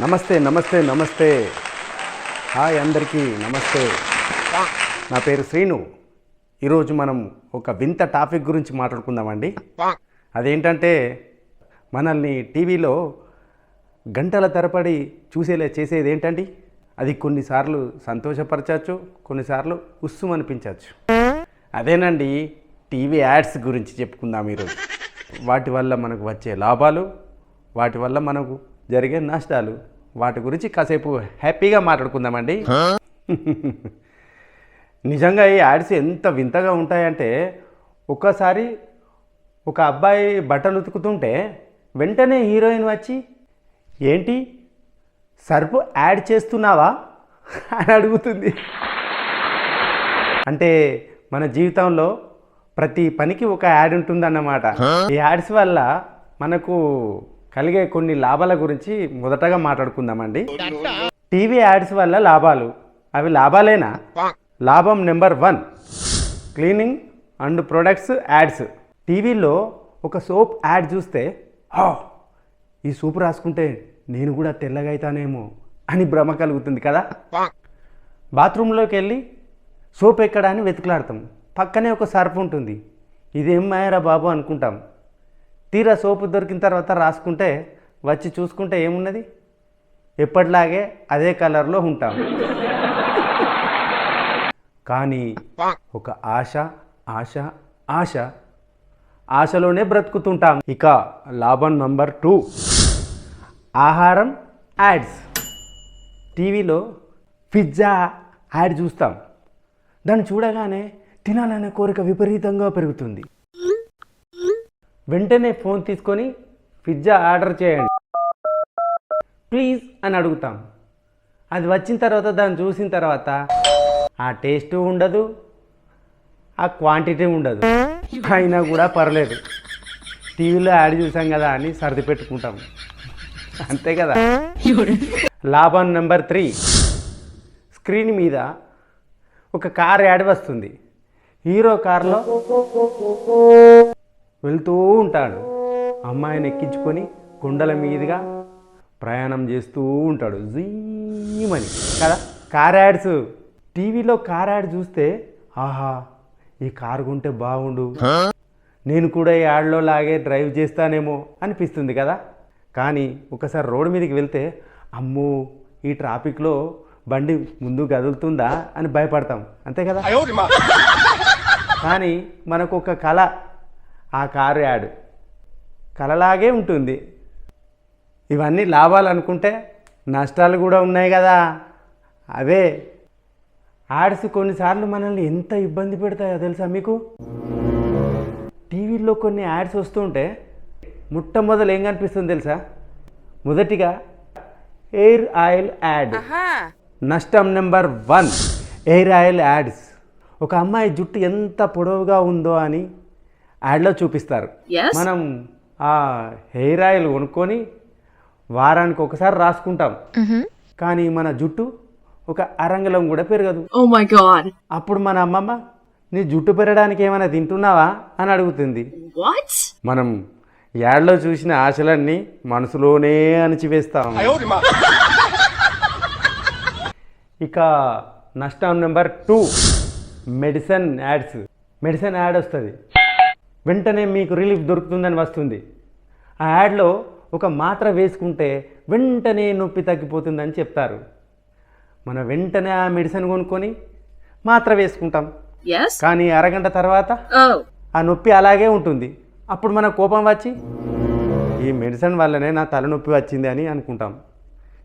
నమస్తే నమస్తే నమస్తే. హాయ్ అందరికీ నమస్తే. నా పేరు శ్రీను. ఈరోజు మనం ఒక వింత టాపిక్ గురించి మాట్లాడుకుందామండి. అదేంటంటే మనల్ని టీవీలో గంటల తరబడి చూసేలా చేసేది ఏంటండి అది కొన్నిసార్లు సంతోషపరచచ్చు కొన్నిసార్లు ఉస్సు అనిపించవచ్చు. అదేనండి టీవీ యాడ్స్ గురించి చెప్పుకుందాం ఈరోజు. వాటి వల్ల మనకు వచ్చే లాభాలు వాటి వల్ల మనకు జరిగే నష్టాలు. వాటి గురించి కాసేపు హ్యాపీగా మాట్లాడుకుందామండి. నిజంగా ఈ యాడ్స్ ఎంత వింతగా ఉంటాయంటే ఒక్కసారి ఒక అబ్బాయి బట్టలు ఉతుకుతుంటే వెంటనే హీరోయిన్ వచ్చి ఏంటి? సర్ఫ్ యాడ్ చేస్తున్నావా? అని అడుగుతుంది. అంటే మన జీవితంలో ప్రతి పనికి ఒక యాడ్ ఉంటుందన్నమాట. ఈ యాడ్స్ వల్ల మనకు కలిగే కొన్ని లాభాల గురించి మొదటగా మాట్లాడుకుందామండి. టీవీ యాడ్స్ వల్ల లాభాలు. అవి లాభాలేనా? లాభం number one. Cleaning and products ads. టీవీలో ఒక సోప్ యాడ్ చూస్తే "హా, ఈ సూప్ రాసుకుంటే నేను కూడా తెల్లగా అవుతానేమో అని భ్రమ కలుగుతుంది కదా? బాత్రూంలోకి వెళ్ళి సోప్ ఎక్కడా అని వెతుకులాడతాం. పక్కనే ఒక సర్ఫ్ ఉంటుంది. ఇదేం మాయరా బాబు అనుకుంటాం. తీరా సోపు దొరికిన తర్వాత రాసుకుంటే వచ్చి చూసుకుంటే ఏమున్నది? ఎప్పటిలాగే అదే కలర్లో ఉంటాం. కానీ ఒక ఆశ ఆశ ఆశ. ఆశలోనే బ్రతుకుతుంటాం. ఇక లాభం నంబర్ టూ. ఆహారం యాడ్స్. టీవీలో పిజ్జా యాడ్ చూస్తాం. దాన్ని చూడగానే తినాలనే కోరిక విపరీతంగా పెరుగుతుంది. వెంటనే ఫోన్ తీసుకొని పిజ్జా ఆర్డర్ చేయండి. ప్లీజ్ అని అడుగుతాం. అది వచ్చిన తర్వాత దాన్ని చూసిన తర్వాత ఆ టేస్ట్ ఉండదు ఆ క్వాంటిటీ ఉండదు. అయినా కూడా పర్లేదు. టీవీలో యాడ్ చూసాం కదా అని సర్ది పెట్టుకుంటాం. అంతే కదా? లాభం నెంబర్ త్రీ. స్క్రీన్ మీద ఒక కార్ యాడ్ వస్తుంది. హీరో కార్లో వెళ్తూ ఉంటాడు. అమ్మాయిని ఎక్కించుకొని కొండల మీదుగా ప్రయాణం చేస్తూ ఉంటాడు. జీమని. కదా? Car ads. టీవీలో కార్ యాడ్ చూస్తే ఆహా ఈ కారు కొంటే బాగుండు. నేను కూడా ఈ యాడ్లో లాగే డ్రైవ్ చేస్తానేమో అనిపిస్తుంది కదా? కానీ ఒకసారి రోడ్డు మీదకి వెళ్తే అమ్మో ఈ ట్రాఫిక్లో బండి ముందు కదులుతుందా అని భయపడతాం. అంతే కదా? కానీ మనకు ఒక కళ ఆ కారు యాడ్. కళలాగే ఉంటుంది. ఇవన్నీ లాభాలు అనుకుంటే నష్టాలు కూడా ఉన్నాయి కదా. అవే. యాడ్స్ కొన్నిసార్లు మనల్ని ఎంత ఇబ్బంది పెడతాయో తెలుసా మీకు? టీవీలో కొన్ని యాడ్స్ వస్తుంటే మొట్టమొదలు ఏం కనిపిస్తుంది తెలుసా? మొదటిగా ఎయిర్ ఆయిల్ యాడ్. నష్టం number one hair oil ads. ఒక అమ్మాయి జుట్టు ఎంత పొడవుగా ఉందో అని యాడ్లో చూపిస్తారు. మనం ఆ హెయిర్ ఆయిల్ కొనుక్కొని వారానికి ఒకసారి రాసుకుంటాం. కానీ మన జుట్టు ఒక అరంగలం కూడా పెరగదు. Oh. అప్పుడు మన అమ్మమ్మ నీ జుట్టు పెరగడానికి ఏమైనా తింటున్నావా? అని అడుగుతుంది? మనం యాడ్లో చూసిన ఆశలన్నీ మనసులోనే అణిచివేస్తాం. ఇక నష్టం number two medicine ads. Medicine ad వస్తుంది. వెంటనే మీకు రిలీఫ్ దొరుకుతుందని వస్తుంది. ఆ యాడ్లో ఒక మాత్ర వేసుకుంటే వెంటనే నొప్పి తగ్గిపోతుందని చెప్తారు. మనం వెంటనే ఆ మెడిసిన్ కొనుక్కొని మాత్ర వేసుకుంటాం. Yes? కానీ అరగంట తర్వాత Oh. ఆ నొప్పి అలాగే ఉంటుంది. అప్పుడు మన కోపం వచ్చి ఈ మెడిసిన్ వల్లనే నా తలనొప్పి వచ్చింది అని అనుకుంటాం.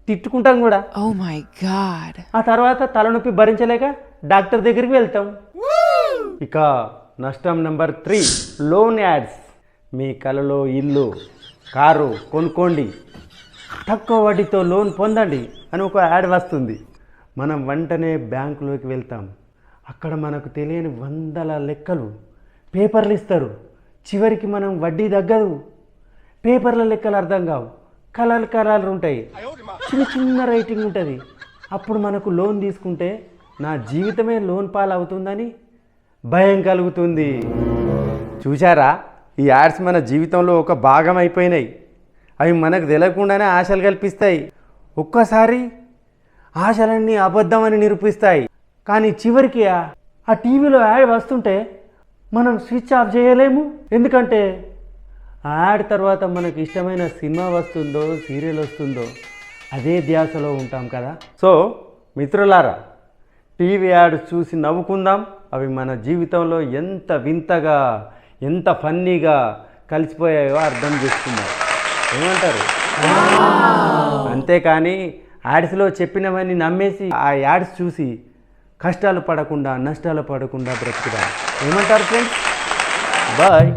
తిట్టుకుంటాం కూడా. Oh my god. ఆ తర్వాత తలనొప్పి భరించలేక డాక్టర్ దగ్గరికి వెళ్తాం. ఇక నష్టం నెంబర్ త్రీ. Loan ads. మీ కలలో ఇల్లు కారు కొనుక్కోండి. తక్కువ వడ్డీతో లోన్ పొందండి అని ఒక యాడ్ వస్తుంది. మనం వెంటనే బ్యాంకులోకి వెళ్తాం. అక్కడ మనకు తెలియని వందల లెక్కలు. పేపర్లు ఇస్తారు. చివరికి మనం వడ్డీ తగ్గదు. పేపర్ల లెక్కలు అర్థం కావు. కలర్ కలర్లు ఉంటాయి. చిన్న చిన్న రైటింగ్ ఉంటుంది. అప్పుడు మనకు లోన్ తీసుకుంటే నా జీవితమే లోన్ పాలు అవుతుందని భయం కలుగుతుంది. చూశారా? ఈ యాడ్స్ మన జీవితంలో ఒక భాగం అయిపోయినాయి. అవి మనకు తెలియకుండానే ఆశలు కల్పిస్తాయి. ఒక్కసారి ఆశలన్నీ అబద్ధమని నిరూపిస్తాయి. కానీ చివరికి ఆ- టీవీలో యాడ్ వస్తుంటే మనం స్విచ్ ఆఫ్ చేయలేము. ఎందుకంటే ఆ యాడ్ తర్వాత మనకి ఇష్టమైన సినిమా వస్తుందో సీరియల్ వస్తుందో అదే ధ్యాసలో ఉంటాం కదా. సో మిత్రులారా టీవీ యాడ్ చూసి నవ్వుకుందాం. అవి మన జీవితంలో ఎంత వింతగా ఎంత ఫన్నీగా కలిసిపోయాయో అర్థం చేసుకుందాం ఏమంటారు? అంతేకాని యాడ్స్లో చెప్పినవన్నీ నమ్మేసి ఆ యాడ్స్ చూసి కష్టాలు పడకుండా నష్టాలు పడకుండా బ్రతుకుదాం. ఏమంటారు ఫ్రెండ్స్? బాయ్!